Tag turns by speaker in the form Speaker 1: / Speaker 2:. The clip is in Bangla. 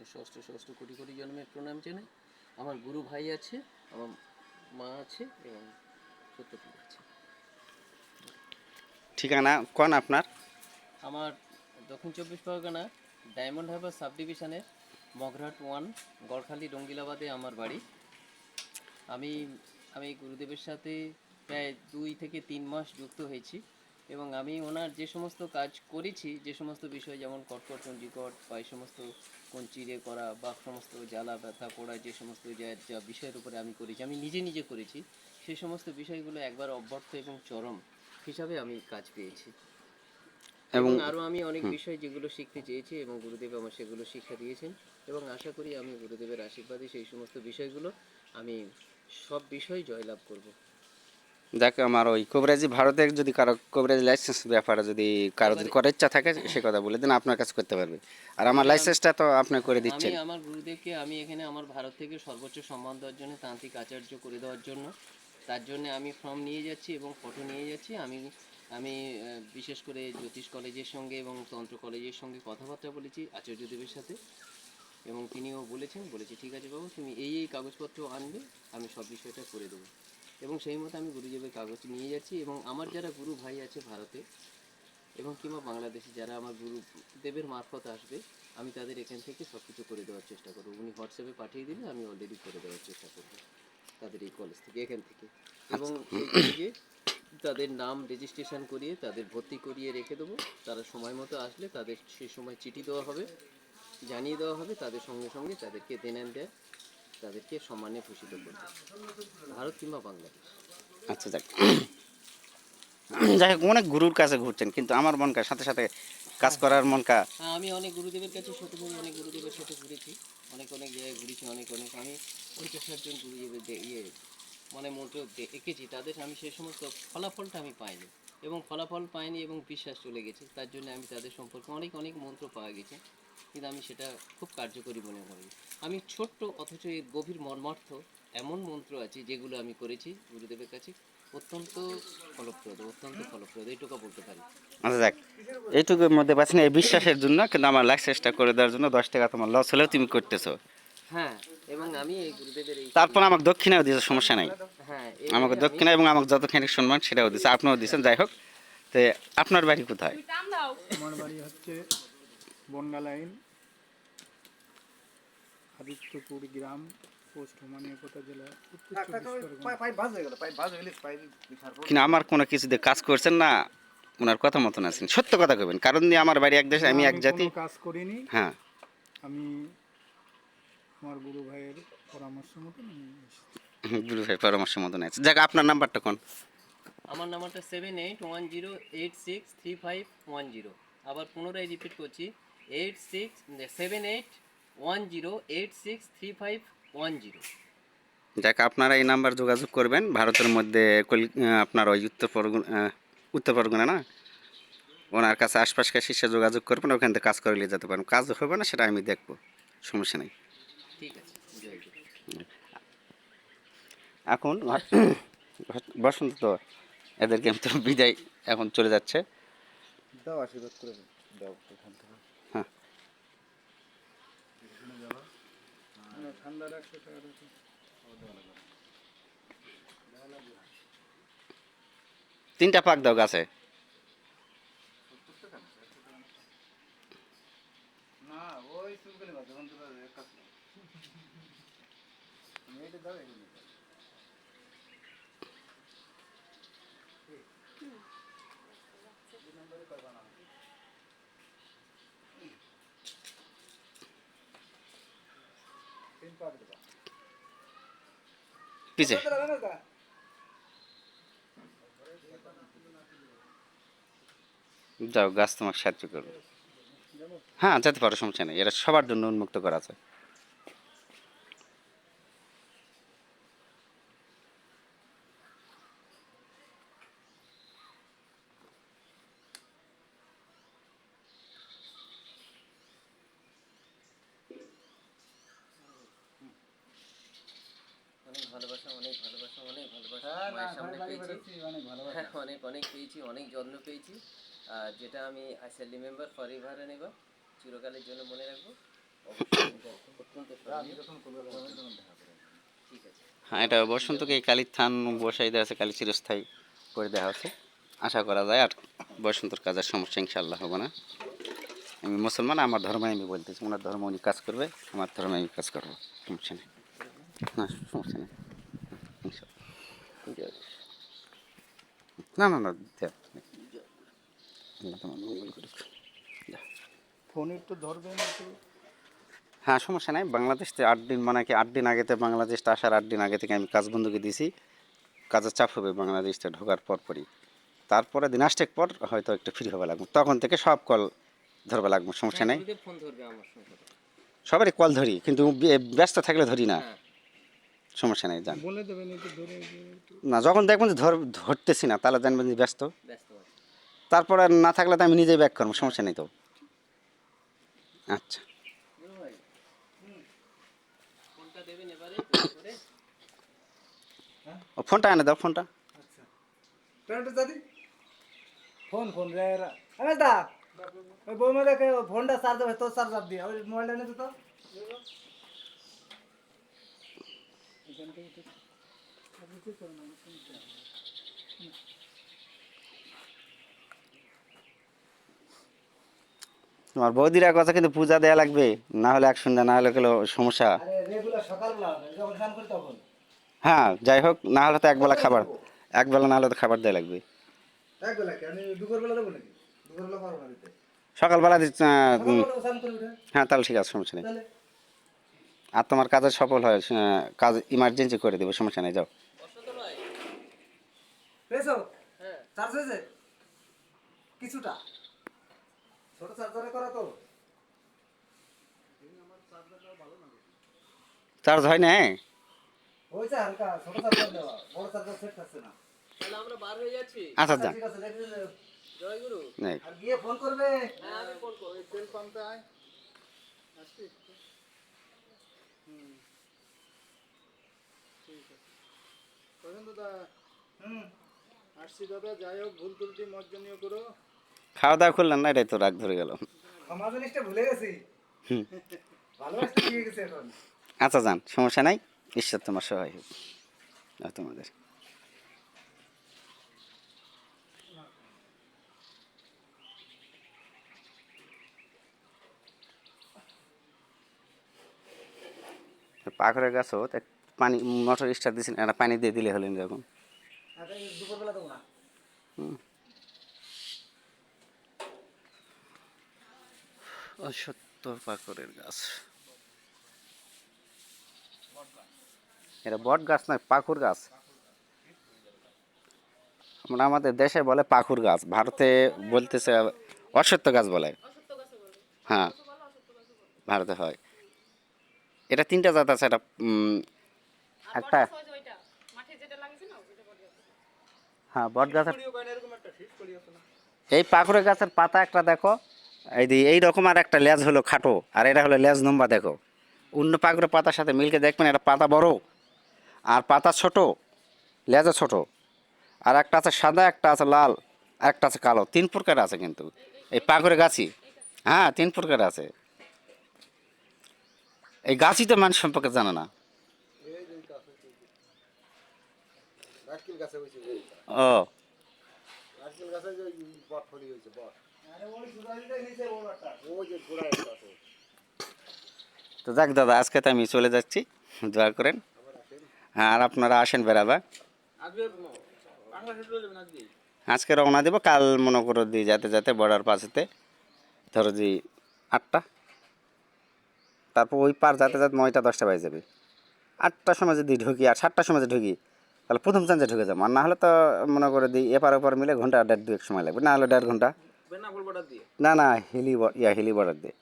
Speaker 1: উনিশশো অষ্টশো অষ্ট কোটি কোটি জন্মের প্রণাম জানাই। আমার গুরু ভাই আছে আমার মা আছে এবং সত্যপীর আছে।
Speaker 2: ঠিকানা কোন আপনার?
Speaker 1: আমার দক্ষিণ চব্বিশ পরগনা ডায়মন্ড হারবার সাব ডিভিশনের মগরাট ওয়ান গড়খালি রঙ্গিলাবাদে আমার বাড়ি। আমি আমি গুরুদেবের সাথে প্রায় দুই থেকে তিন মাস যুক্ত হয়েছি। এবং আমি ওনার যে সমস্ত কাজ করেছি যে সমস্ত বিষয় যেমন কটকট চণ্ডীকট বা এই সমস্ত কঞ্চিরে করা বা সমস্ত জ্বালা ব্যথা করা যে সমস্ত যা যা বিষয়ের উপরে আমি করেছি আমি নিজে নিজে করেছি সেই সমস্ত বিষয়গুলো একবার অব্যর্থ এবং চরম হিসাবে আমি কাজ পেয়েছি। এবং আরও আমি অনেক বিষয় যেগুলো শিখতে চেয়েছি এবং গুরুদেব আমার সেগুলো শিক্ষা দিয়েছেন এবং আশা করি আমি গুরুদেবের আশীর্বাদে সেই সমস্ত বিষয়গুলো আমি সব বিষয় জয়লাভ করব।
Speaker 2: দেখ আমার ওই কবিরাজি ভারতে যদি কারও কবিরাজি লাইসেন্স ব্যাপারে যদি কারও যদি করার ইচ্ছা থাকে সে কথা বলে দিন আপনার কাছে করতে পারবে। আর আমার লাইসেন্সটা তো আপনি করে
Speaker 1: আমি আমার গুরুদেবকে আমি এখানে আমার ভারত থেকে সর্বোচ্চ সম্মান দেওয়ার জন্য তান্ত্রিক আচার্য করে দেওয়ার জন্য তার জন্য আমি ফর্ম নিয়ে যাচ্ছি এবং ফটো নিয়ে যাচ্ছি। আমি আমি বিশেষ করে জ্যোতিষ কলেজের সঙ্গে এবং তন্ত্র কলেজের সঙ্গে কথাবার্তা বলেছি আচার্যদেবের সাথে। এবং তিনিও বলেছেন বলেছি ঠিক আছে বাবু তুমি এই এই কাগজপত্র আনবে আমি সব বিষয়টা করে দেবো। এবং সেই মতো আমি গুরুদেবের কাগজ নিয়ে যাচ্ছি এবং আমার যারা গুরু ভাই আছে ভারতে এবং কিংবা বাংলাদেশে যারা আমার গুরুদেবের মারফত আসবে আমি তাদের এখান থেকে সব কিছু করে দেওয়ার চেষ্টা করব। উনি হোয়াটসঅ্যাপে পাঠিয়ে দিলে আমি অলরেডি করে দেওয়ার চেষ্টা করব তাদের এই কলেজ থেকে এখান থেকে। এবং এই তাদের নাম রেজিস্ট্রেশন করিয়ে তাদের ভর্তি করিয়ে রেখে দেবো। তারা সময় মতো আসলে তাদের সে সময় চিঠি দেওয়া হবে জানিয়ে দেওয়া হবে তাদের সঙ্গে সঙ্গে তাদেরকে দেন দেয় তাদেরকে সম্মানে ভূষিত করবে। ভারত কিংবা বাংলাদেশ।
Speaker 2: আচ্ছা যাক। যাই হোক অনেক গুরুর কাছে ঘুরছেন কিন্তু আমার মনকা সাথে সাথে কাজ করার মনকা
Speaker 1: হ্যাঁ আমি অনেক গুরুদেবের কাছে ছোটো অনেক গুরুদেবের সাথে ঘুরেছি। অনেক অনেক জায়গায় ঘুরেছি অনেক অনেক। আমি পঞ্চাশ ষাটজন গুরুদেবের ইয়ে মানে মন্ত্র দে- এঁকেছি। তাদের আমি সেই সমস্ত ফলাফলটা আমি পাইনি। এবং ফলাফল পাইনি এবং বিশ্বাস চলে গেছে। তার জন্য আমি তাদের সম্পর্কে অনেক অনেক মন্ত্র পাওয়া গেছে। কিন্তু আমি সেটা খুব কার্যকরী মনে করি। আমি ছোট্ট অথচ এর গভীর মর্মার্থ এমন মন্ত্র আছে যেগুলো আমি করেছি গুরুদেবের কাছে অত্যন্ত ফলপ্রদ অত্যন্ত ফলপ্রদ। এইটুকু বলতে পারি।
Speaker 2: আচ্ছা যাক এইটুকুর মধ্যে পাচ্ছি না এই বিশ্বাসের জন্য কিন্তু আমার লাইসেন্সটা করে দেওয়ার জন্য দশ টাকা তোমার লস হলেও তুমি করতেছো।
Speaker 1: হ্যাঁ এবং আমি এই গুরুদেবের এই
Speaker 2: তারপর আমাকে দক্ষিণাও দিয়েছে সমস্যা নাই।
Speaker 1: হ্যাঁ
Speaker 2: আমাকে দক্ষিণা এবং আমাকে যতখানি সম্মান সেটাও দিচ্ছে আপনিও দিচ্ছেন যাই হোক। তো আপনার বাড়ি কোথায়?
Speaker 3: আমার বাড়ি হচ্ছে বনগা লাইন আদিত্যপুর গ্রাম পোস্ট হোমানিয়াপতা জেলা
Speaker 2: কিন্তু আমার কোনো কিছু দিয়ে কাজ করছেন না ওনার কথা মতন আছেন। সত্য কথা কবেন কারণ দিয়ে আমার বাড়ি এক দেশে আমি এক জাতি।
Speaker 3: কাজ করিনি।
Speaker 2: হ্যাঁ।
Speaker 3: আমি আমার গুরু ভাইয়ের পরামর্শ মতন।
Speaker 2: গুরু ভাই পরামর্শ মতন আছে। যাক আপনার নাম্বারটা কোন?
Speaker 1: আমার নাম্বারটা seven eight one zero eight six three five one zero আবার পুনরায় রিপিট করছি। Eight six seven eight one zero eight six three five one zero
Speaker 2: যাক আপনারা এই নাম্বার যোগাযোগ করবেন। ভারতের মধ্যে আপনার ওই উত্তর পরগনা উত্তর পরগনা না? ওনার কাছে আশপাশকার শিষ্যে যোগাযোগ করবেন ওখান থেকে কাজ করে নিয়ে যেতে পারেন। কাজ হবে না সেটা আমি দেখব। সমস্যা নেই।
Speaker 1: ঠিক আছে
Speaker 2: এখন বসন্ত তো এদেরকে আমি তো বিদায় এখন চলে যাচ্ছে।
Speaker 3: দাও আশীর্বাদ করে দাও একশো টাকা রাখো।
Speaker 2: তিনটা পাক দাও গাছে।
Speaker 3: না ওই চুলগুলি বাদ যখন তোরা কাজ দাও এগুলো দাও। তিন পাক দেবা।
Speaker 2: পিছে। যাও, গাছ তোমাকে সাহায্য করবে। হ্যাঁ যেতে পারো, সমস্যা নেই। এটা সবার জন্য উন্মুক্ত করা আছে।
Speaker 1: ভালোবাসা অনেক ভালোবাসা অনেক ভালোবাসা
Speaker 3: হ্যাঁ,
Speaker 1: মায়ের সামনে পেয়েছি।
Speaker 3: অনেক ভালোবাসা।
Speaker 1: হ্যাঁ, অনেক অনেক পেয়েছি অনেক যত্ন পেয়েছি। আর যেটা আমি I shall remember for ever and ever চিরকালের জন্য মনে রাখব।
Speaker 2: হ্যাঁ এটা বসন্তকে এই কালীর থান বসাই দেওয়া আছে কালী চিরস্থায়ী করে দেওয়া হচ্ছে আশা করা যায় আর বসন্তর কাজের সমস্যা ইনশাল্লাহ হবে না। আমি মুসলমান আমার ধর্মে আমি বলতেছি ওনার ধর্ম উনি কাজ করবে আমার ধর্মে আমি কাজ করব সমস্যা নেই। না সমস্যা নেই। না না না।
Speaker 3: ফোন একটু ধরবেন
Speaker 2: হ্যাঁ সমস্যা নাই। বাংলাদেশ থেকে আট দিন মানে কি আট দিন আগেতে বাংলাদেশটা আসার আট দিন আগে থেকে আমি কাজ বন্ধুকে দিয়েছি। কাজের চাপ হবে বাংলাদেশ থেকে ঢোকার পর পরই। তারপরে দিন আসটেক পর হয়তো একটু ফ্রি হবে লাগবে। তখন থেকে সব কল ধরবে লাগবে সমস্যা নেই।
Speaker 1: আমার সঙ্গে।
Speaker 2: সবারই কল ধরি কিন্তু ব্যস্ত থাকলে ধরি না।
Speaker 1: হ্যাঁ।
Speaker 2: সমস্যা নেই জান
Speaker 3: বলে দেবেন একটু ধরে একটু
Speaker 2: না যখন দেখবেন যে ধর ধরতেছি না তাহলে জানবেন যে ব্যস্ত। তারপরে না থাকলে তো আমি নিজেই ব্যাক করব সমস্যা নেই তো। আচ্ছা।
Speaker 1: ফোনটা
Speaker 2: এনে দাও ফোনটা।
Speaker 3: আচ্ছা। ফোন ফোন রে দা ওই বৌমা দেখে ফোনটা চার্জ হবে তোর চার্জার দিয়ে। ওই মোবাইলটা নিতে তো।
Speaker 2: তোমার বৌদিরা কথা কিন্তু পূজা দেয়া লাগবে না হলে এক সন্ধ্যা না হলে গেলো সমস্যা। হ্যাঁ যাই হোক না হলে তো একবেলা খাবার একবেলা না হলে তো খাবার দেওয়া লাগবে। সকালবেলা হ্যাঁ তাহলে ঠিক আছে সমস্যা নেই। আর তোমার কাজে সফল হয় কাজ ইমার্জেন্সি করে দেবো সমস্যা নেই যাও।
Speaker 1: হ্যাঁ।
Speaker 3: চার্জ কিছুটা। ছোট চার্জারে করা তো।
Speaker 2: চার্জ হয় না হ্যাঁ?
Speaker 3: হয়েছে হালকা ছোট চার্জার দেওয়া। বড় চার্জার সেট থাকছে না।
Speaker 1: তাহলে আমরা বার হয়ে যাচ্ছি।
Speaker 2: আচ্ছা যান।
Speaker 1: জয় গুরু।
Speaker 3: আর গিয়ে ফোন করবে।
Speaker 1: হ্যাঁ আমি ফোন করব।
Speaker 3: তেল পাম্পে আয় দাদা হুম আসছি দাদা যাই হোক ভুল ত্রুটি মর্জনীয় করো।
Speaker 2: খাওয়া দাওয়া করলেন না এটাই তো রাগ ধরে গেল।
Speaker 3: ক্ষমা জিনিসটা ভুলে গেছি। ভালোবাসতে দিয়ে গেছে এখন।
Speaker 2: আচ্ছা যান সমস্যা নাই। ঈশ্বর তোমার সহায় হোক। আর তোমাদের। পাখরের গাছও পানি মোটর স্টার দিয়েছেন একটা পানি দিয়ে দিলে হলেন যখন
Speaker 3: আর এই দুপুরবেলা দেবো না
Speaker 2: সত্তর পাখরের গাছ। এটা বট গাছ নয় পাখুর গাছ। আমরা আমাদের দেশে বলে পাখুর গাছ ভারতে বলতেছে অসত্য গাছ বলে। হ্যাঁ ভারতে হয়। এটা তিনটা জাত আছে এটা একটা হ্যাঁ বট গাছের এই পাকুড়ে গাছের পাতা একটা দেখো এই এই রকম আর একটা লেজ হলো খাটো আর এটা হলো লেজ নম্বা দেখো। অন্য পাকুড়ে পাতার সাথে মিলকে দেখবেন এটা পাতা বড় আর পাতা ছোট লেজও ছোট। আর একটা আছে সাদা একটা আছে লাল আর একটা আছে কালো তিন প্রকার আছে কিন্তু। এই পাকুড়ে গাছই। হ্যাঁ তিন প্রকার আছে। এই গাছই তো মানুষ সম্পর্কে জানে না।
Speaker 3: গাছে হয়েছে
Speaker 2: ও।
Speaker 3: নারকেল গাছে যে বট ফলি হয়েছে বট।
Speaker 2: তো যাক দাদা আজকে তো আমি চলে যাচ্ছি। দোয়া করেন। হ্যাঁ আর আপনারা আসেন বেড়াবা
Speaker 1: আজকে?
Speaker 2: রওনা দেবো কাল মনে করো দিই যাতে যাতে বর্ডার পাশেতে। ধরো যে আটটা। তারপর ওই পার যাতে যাতে নয়টা দশটা বাজে যাবে। আটটার সময় যদি ঢুকি আর সাতটার সময় যদি ঢুকি তাহলে প্রথম চান্সে ঢুকে যাব। আর না হলে তো মনে করে দিই এপার ওপার মিলে ঘণ্টা দেড় দুয়েক সময় লাগবে। না হলে দেড়
Speaker 1: ঘণ্টা।
Speaker 2: না না হিলি ইয়া হিলি বর্ডার দিয়ে।